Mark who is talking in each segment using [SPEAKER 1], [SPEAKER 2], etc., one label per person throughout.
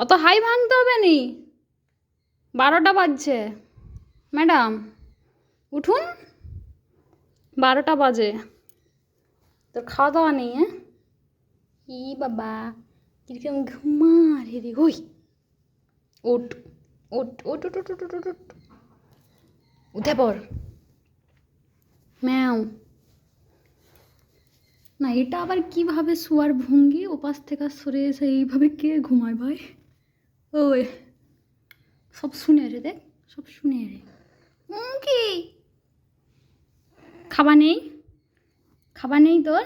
[SPEAKER 1] অত হাই ভাঙতে হবে নি। বারোটা বাজছে। ম্যাডাম, উঠুন। বারোটা বাজে। তোর খাওয়া দাওয়া নেই হ্যাঁ? ই বাবা, কীরকম ঘুমা রে রে, ওই। ওট ওট ওট ওট ওট ওট ওট উঠে। পর ম্যাও। না, এটা আবার কীভাবে শোয়ার ভঙ্গি? ওপাশ থেকে সরে এসে এইভাবে কে ঘুমায় ভাই? ওই সব শুনে রে দেখ সব শুনে রে। কি? খাবার নেই? খাবার নেই তোর?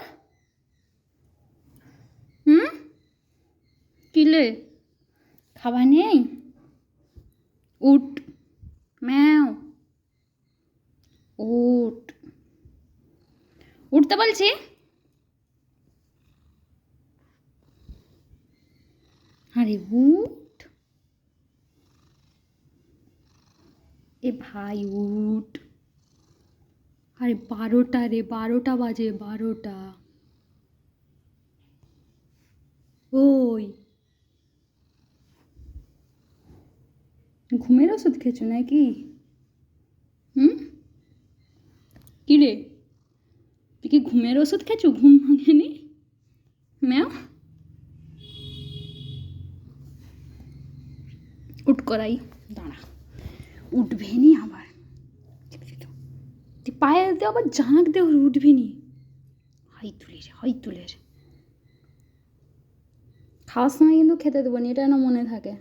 [SPEAKER 1] হুম? কিলে খাবার নেই? উট ম্যাও। উট। উঠতে বলছি। আরে উঠ এ ভাই উঠ। আরে বারোটা রে, বারোটা বাজে, বারোটা। ওই। ঘুমের ওষুধ খেয়েছো নাকি? হুম? কি রে তুই কি ঘুমের ওষুধ খেয়েছো? ঘুম ভাঙেনি? ম্যাও। উঠ করাই দাঁড়া। উঠবে নি আবার পায়ে দিয়ে আবার জাঁক দে উঠবেনি হাই তুলে রে হাই তুলে রে খাওয়ার সময় কিন্তু খেতে দেবো নি এটা যেন মনে থাকে।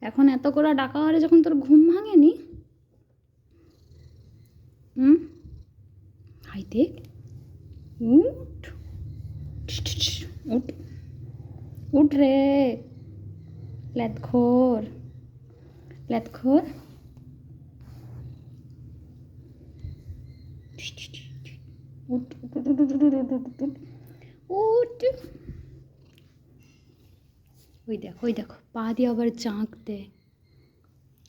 [SPEAKER 1] এখন এত করে ডাকা হলে যখন তোর ঘুম ভাঙেনি, হুম? হাই দেখ। উঠ। উঠ। উঠ রে। ল্যাদখোর ল্যাদখোর উট উট ওই দেখো ওই দেখো পা দিয়ে আবার চাঁক দে।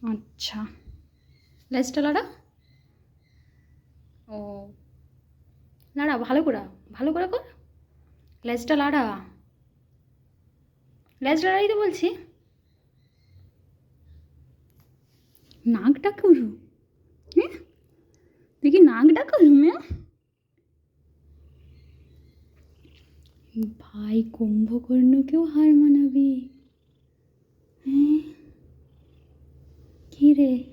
[SPEAKER 1] আচ্ছা। লাইসটা লাড়া। ও। লাড়া ভালো করা ভালো করে কর। লাইসটা লাড়া। লাইস লাড়াই তো বলছি। নাকটা ডাকুরু তুই কি নাকটা করু ম্যাম ভাই, কুম্ভকর্ণকেও হার মানাবি। হ্যাঁ? কি রে?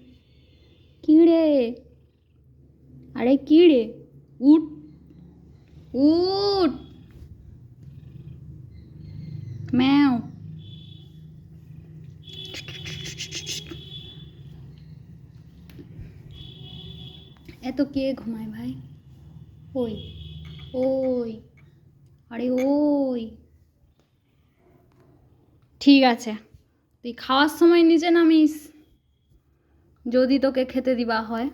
[SPEAKER 1] কি রে? আরে কি রে? উঠ। উঠ। ম্যাও। এত কে ঘুমায় ভাই? ওই ওই, আরে ওই। ঠিক আছে, তুই খাওয়ার সময় নিচে নামিস, যদি তোকে খেতে দিবা হয়।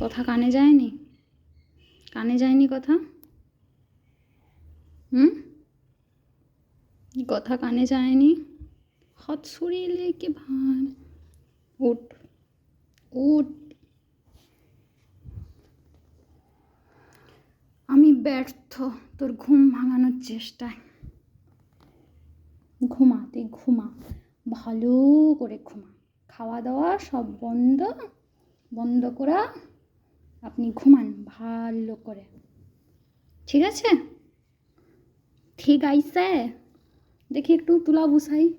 [SPEAKER 1] কথা কানে যায়নি? কানে যায়নি কথা? হুম? কথা কানে যায়নি? হাত সরিয়ে লেকে ভান উঠ উঠ। আমি ব্যর্থ তোর ঘুম ভাঙানোর চেষ্টায়। ঘুমা, তুই ঘুমা, ভালো করে ঘুমা। খাওয়া দাওয়া সব বন্ধ বন্ধ করা। আপনি ঘুমান ভালো করে। ঠিক আছে? ঠিক আইসে দেখি একটু তুলা বসাই।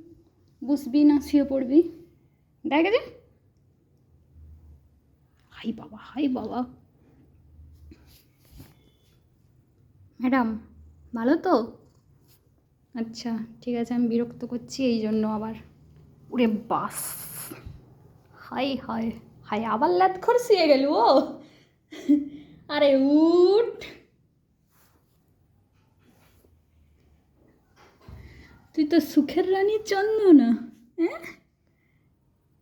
[SPEAKER 1] বসবি না, শুয়ে পড়বি। দেখ যে হাই বাবা হাই বাবা। ম্যাডাম, ভালো তো? আচ্ছা ঠিক আছে, আমি বিরক্ত করছি, এই জন্য আবার। উড়ে বাস। হাই হাই হাই, আবার লাত শুয়ে গেল, ও। আরে উঠ। তুই তো সুখের রানী চন্দনা হ্যাঁ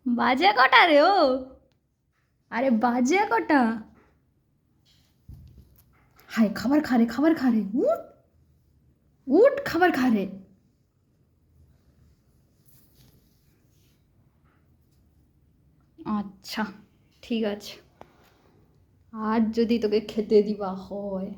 [SPEAKER 1] বাজে কটা রে ও? আরে বাজে কটা? হায়, খাবার খা রে, খাবার খা রে, উঠ! উঠ, খাবার খা রে। আচ্ছা ঠিক আছে। আর যদি তোকে খেতে দিবা হয়।